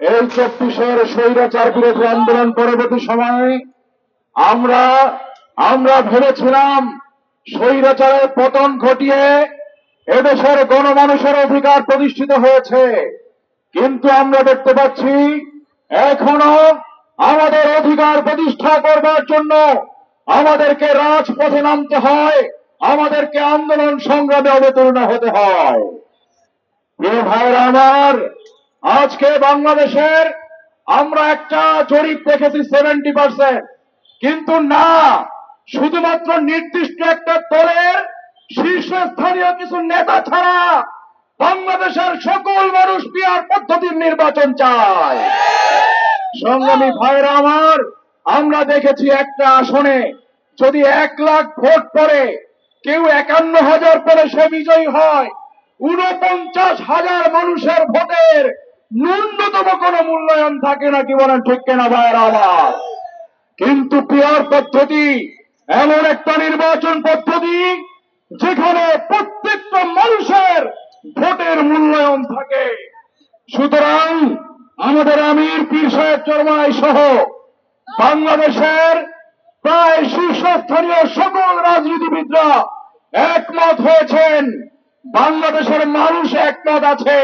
এই চব্বিশের স্বৈরাচার বিরোধী আন্দোলন পরবর্তী সময়ে আমরা আমরা ভেবেছিলাম স্বৈরাচারের পতন ঘটিয়ে এদেশের গণমানুষের অধিকার প্রতিষ্ঠিত হয়েছে। কিন্তু আমরা দেখতে পাচ্ছি এখনও আমাদের অধিকার প্রতিষ্ঠা করবার জন্য আমাদেরকে রাজপথে নামতে হয়, আমাদেরকে আন্দোলন সংগ্রামে অবতীর্ণ হতে হয়। প্রিয় ভাইরা আমার আজকে বাংলাদেশের আমরা একটা জরিপ দেখেছি সেভেন্টি পার্সেন্ট কিন্তু না, শুধুমাত্র নির্দিষ্ট একটা দলের শীর্ষস্থানীয় কিছু নেতা ছাড়া বাংলাদেশের সকল মানুষ পিয়ার পদ্ধতির নির্বাচন চায়? সংগ্রামী ভাইরা আমার, আমরা দেখেছি একটা আসনে, যদি এক লাখ ভোট পড়ে, কেউ একান্ন হাজার পরে সে বিজয়ী হয়। উনপঞ্চাশ হাজার মানুষের ভোটের ন্যূনতম কোন মূল্যায়ন থাকে না, কি বলেন, ঠিক কেনা ভাইরা আমার কিন্তু পিয়ার পদ্ধতি, এমন একটা নির্বাচন পদ্ধতি যেখানে প্রত্যেকটা মানুষের ভোটের মূল্যায়ন থাকে। সুতরাং আমাদের আমির পীর সাহেব চরমাই সহ বাংলাদেশের প্রায় শীর্ষস্থানীয় সকল রাজনীতিবিদরা একমত হয়েছেন, বাংলাদেশের মানুষ একমত আছে।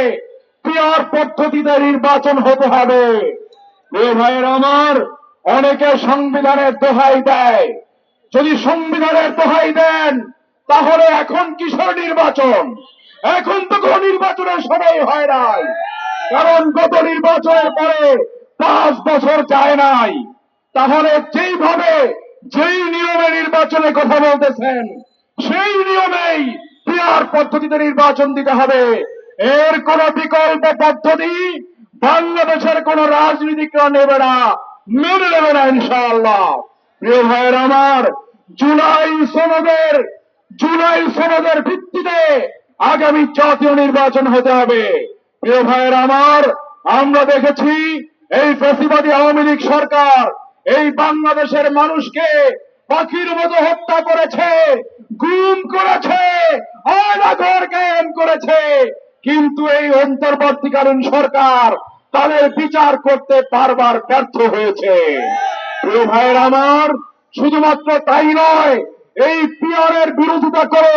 পিয়ার পদ্ধতিতে নির্বাচন হতে হবে। এ ভাইয়ের আমার, অনেকে সংবিধানের দোহাই দেয়। যদি সংবিধানের দোহাই দেন, তাহলে এখন কিশোর নির্বাচন? এখন তো কোন নির্বাচনের সময় হয় নাই। কারণ গত নির্বাচনের পরে পাঁচ বছর যায় নাই। তাহলে যেইভাবে যেই নিয়মে নির্বাচনের কথা বলতেছেন, সেই নিয়মেই পিয়ার পদ্ধতিতে নির্বাচন দিতে হবে। এর কোন বিকল্প পদ্ধতি বাংলাদেশের কোন রাজনীতিকরা নেবে না, মেনে নেবে না ইনশাআল্লাহ। প্রিয় ভাইয়ের আমার, জুলাই সনদের জুলাই সনদের ভিত্তিতে আগামী জাতীয় নির্বাচন হতে হবে। প্রিয় ভাইয়ের আমার, আমরা দেখেছি এই ফেসিবাদী আওয়ামী লীগ সরকার এই বাংলাদেশের মানুষকে পাখির মতো হত্যা করেছে, গুম করেছে অনাগর কায়েম করেছে। কিন্তু এই অন্তর্বর্তীকালীন সরকার তাদের বিচার করতে বারবার ব্যর্থ হয়েছে। প্রিয় ভাইয়ের আমার, শুধুমাত্র তাই নয়, এই পিয়ারের বিরোধিতা করে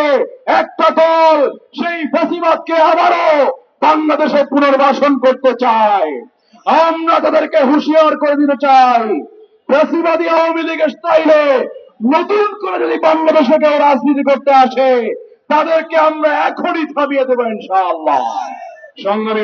একটা দল সেই ফেসিবাদকে আবারও বাংলাদেশে পুনর্বাসন করতে চায়। আমরা তাদেরকে হুঁশিয়ার করে দিতে চাই, ফেসিবাদী আওয়ামী লীগের স্টাইলে নতুন করে যদি বাংলাদেশে কেউ রাজনীতি করতে আসে তাদেরকে আমরা এখনই থামিয়ে দেবো ইনশাআল্লাহ। সংগ্রামী